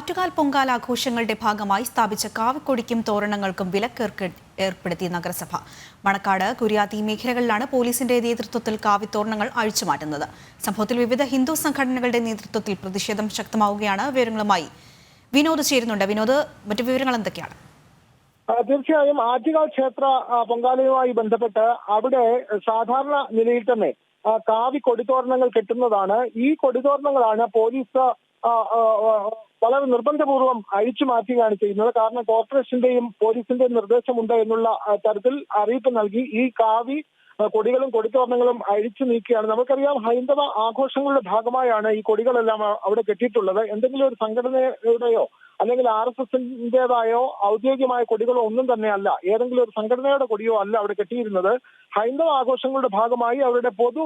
ആറ്റുകാൽ പൊങ്കാല ആഘോഷങ്ങളുടെ ഭാഗമായി സ്ഥാപിച്ച കാവിക്കൊടിക്കും തോരണങ്ങൾക്കും വിലക്കേർക്ക് ഏർപ്പെടുത്തി നഗരസഭ. മണക്കാട് കുര്യാത്തി മേഖലകളിലാണ് പോലീസിന്റെ നേതൃത്വത്തിൽ കാവിത്തോരണങ്ങൾ അഴിച്ചുമാറ്റുന്നത്. സംഭവത്തിൽ വിവിധ ഹിന്ദു സംഘടനകളുടെ നേതൃത്വത്തിൽ പ്രതിഷേധം ശക്തമാവുകയാണ് വിവരങ്ങളുമായി വിനോദ് ചേരുന്നുണ്ട്. വിനോദ് മറ്റു വിവരങ്ങൾ എന്തൊക്കെയാണ്? തീർച്ചയായും ആറ്റുകാൽ ക്ഷേത്ര പൊങ്കാലയുമായി ബന്ധപ്പെട്ട് അവിടെ സാധാരണ നിലയിൽ തന്നെ കാവി കൊടിത്തോരണങ്ങൾ കെട്ടുന്നതാണ്. ഈ കൊടിത്തോരണങ്ങളാണ് പോലീസ് വളരെ നിർബന്ധപൂർവം അഴിച്ചു മാറ്റുകയാണ് ചെയ്യുന്നത്. കാരണം കോർപ്പറേഷന്റെയും പോലീസിന്റെയും നിർദ്ദേശമുണ്ട് എന്നുള്ള തരത്തിൽ അറിയിപ്പ് നൽകി ഈ കാവി കൊടികളും കൊടിത്തോരണങ്ങളും അഴിച്ചു നീക്കുകയാണ്. നമുക്കറിയാം ഹൈന്ദവ ആഘോഷങ്ങളുടെ ഭാഗമായാണ് ഈ കൊടികളെല്ലാം അവിടെ കെട്ടിയിട്ടുള്ളത്. എന്തെങ്കിലും ഒരു സംഘടനയുടെയോ അല്ലെങ്കിൽ ആർ എസ് എസിന്റേതായോ ഔദ്യോഗികമായ കൊടികളോ ഒന്നും തന്നെ അല്ല ഏതെങ്കിലും ഒരു സംഘടനയുടെ കൊടിയോ അല്ല അവിടെ കെട്ടിയിരുന്നത്. ഹൈന്ദവ ആഘോഷങ്ങളുടെ ഭാഗമായി അവരുടെ പൊതു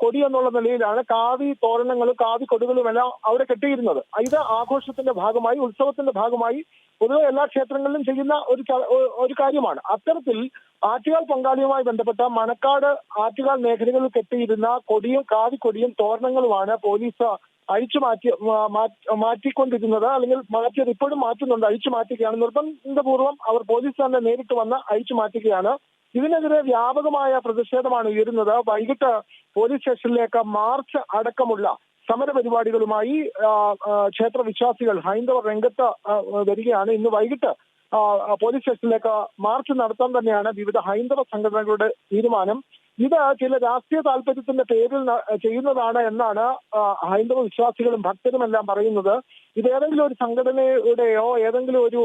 കൊടി എന്നുള്ള നിലയിലാണ് കാവി തോരണങ്ങളും കാവി കൊടികളും എല്ലാം അവിടെ കെട്ടിയിരുന്നത്. ഇത് ആഘോഷത്തിന്റെ ഭാഗമായി ഉത്സവത്തിന്റെ ഭാഗമായി പൊതുവെ എല്ലാ ക്ഷേത്രങ്ങളിലും ചെയ്യുന്ന ഒരു ഒരു കാര്യമാണ്. അത്തരത്തിൽ ആറ്റുകാൽ പങ്കാളിയുമായി ബന്ധപ്പെട്ട മണക്കാട് ആറ്റുകാൽ മേഖലകളിൽ കെട്ടിയിരുന്ന കൊടിയും കാവി കൊടിയും തോരണങ്ങളുമാണ് പോലീസ് അഴിച്ചു മാറ്റി മാറ്റിക്കൊണ്ടിരുന്നത്. അല്ലെങ്കിൽ മാറ്റിയത് ഇപ്പോഴും മാറ്റുന്നുണ്ട്. അഴിച്ചു മാറ്റുകയാണ്. നിർബന്ധപൂർവം അവർ പോലീസ് തന്നെ നേരിട്ട് വന്ന് അഴിച്ചു മാറ്റുകയാണ്. ഇതിനെതിരെ വ്യാപകമായ പ്രതിഷേധമാണ് ഉയരുന്നത്. വൈകിട്ട് പോലീസ് സ്റ്റേഷനിലേക്ക് മാർച്ച് അടക്കമുള്ള സമരപരിപാടികളുമായി ക്ഷേത്ര വിശ്വാസികൾ ഹൈന്ദവർ രംഗത്ത് വരികയാണ്. ഇന്ന് വൈകിട്ട് പോലീസ് സ്റ്റേഷനിലേക്ക് മാർച്ച് നടത്താൻ തന്നെയാണ് വിവിധ ഹൈന്ദവ സംഘടനകളുടെ തീരുമാനം. ഇത് ചില രാഷ്ട്രീയ താല്പര്യത്തിന്റെ പേരിൽ ചെയ്യുന്നതാണ് എന്നാണ് ഹൈന്ദവ വിശ്വാസികളും ഭക്തരുമെല്ലാം പറയുന്നത്. ഇത് ഏതെങ്കിലും ഒരു സംഘടനയുടെയോ ഏതെങ്കിലും ഒരു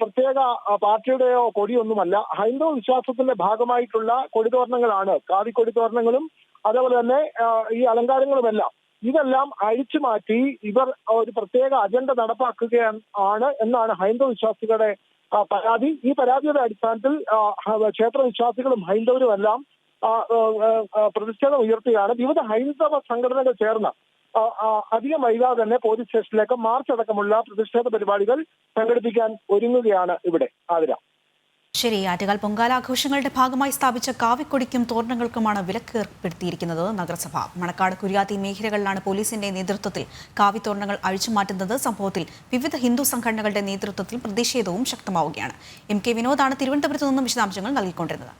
പ്രത്യേക പാർട്ടിയുടെയോ കൊടിയൊന്നുമല്ല. ഹൈന്ദവ വിശ്വാസത്തിന്റെ ഭാഗമായിട്ടുള്ള കൊടിതോരണങ്ങളാണ് കാവി കൊടിതോരണങ്ങളും അതേപോലെ തന്നെ ഈ അലങ്കാരങ്ങളുമെല്ലാം. ഇതെല്ലാം അഴിച്ചു മാറ്റി ഇവർ ഒരു പ്രത്യേക അജണ്ട നടപ്പാക്കുകയാണ് ആണ് എന്നാണ് ഹൈന്ദവ വിശ്വാസികളുടെ പരാതി. ഈ പരാതിയുടെ അടിസ്ഥാനത്തിൽ ക്ഷേത്ര വിശ്വാസികളും ഹൈന്ദവരും എല്ലാം പ്രതിഷേധം ഉയർത്തുകയാണ്. വിവിധ ഹൈന്ദവ സംഘടനകൾ ചേർന്ന് അധികം വൈകാതെ തന്നെ പോലീസ് സ്റ്റേഷനിലേക്ക് മാർച്ച് അടക്കമുള്ള പ്രതിഷേധ പരിപാടികൾ സംഘടിപ്പിക്കാൻ ഒരുങ്ങുകയാണ് ഇവിടെ ആതിര. ശരി ആറ്റുകാൽ പൊങ്കാലാഘോഷങ്ങളുടെ ഭാഗമായി സ്ഥാപിച്ച കാവിക്കൊടിക്കും തോരണങ്ങൾക്കുമാണ് വിലക്ക് ഏർപ്പെടുത്തിയിരിക്കുന്നത് നഗരസഭ. മണക്കാട് കുര്യാത്തി മേഖലകളിലാണ് പോലീസിന്റെ നേതൃത്വത്തിൽ കാവിത്തോരണങ്ങൾ അഴിച്ചുമാറ്റുന്നത് സംഭവത്തിൽ വിവിധ ഹിന്ദു സംഘടനകളുടെ നേതൃത്വത്തിൽ പ്രതിഷേധവും ശക്തമാവുകയാണ്. എം കെ വിനോദാണ് തിരുവനന്തപുരത്ത് നിന്നും വിശദാംശങ്ങൾ നൽകിക്കൊണ്ടിരുന്നത്.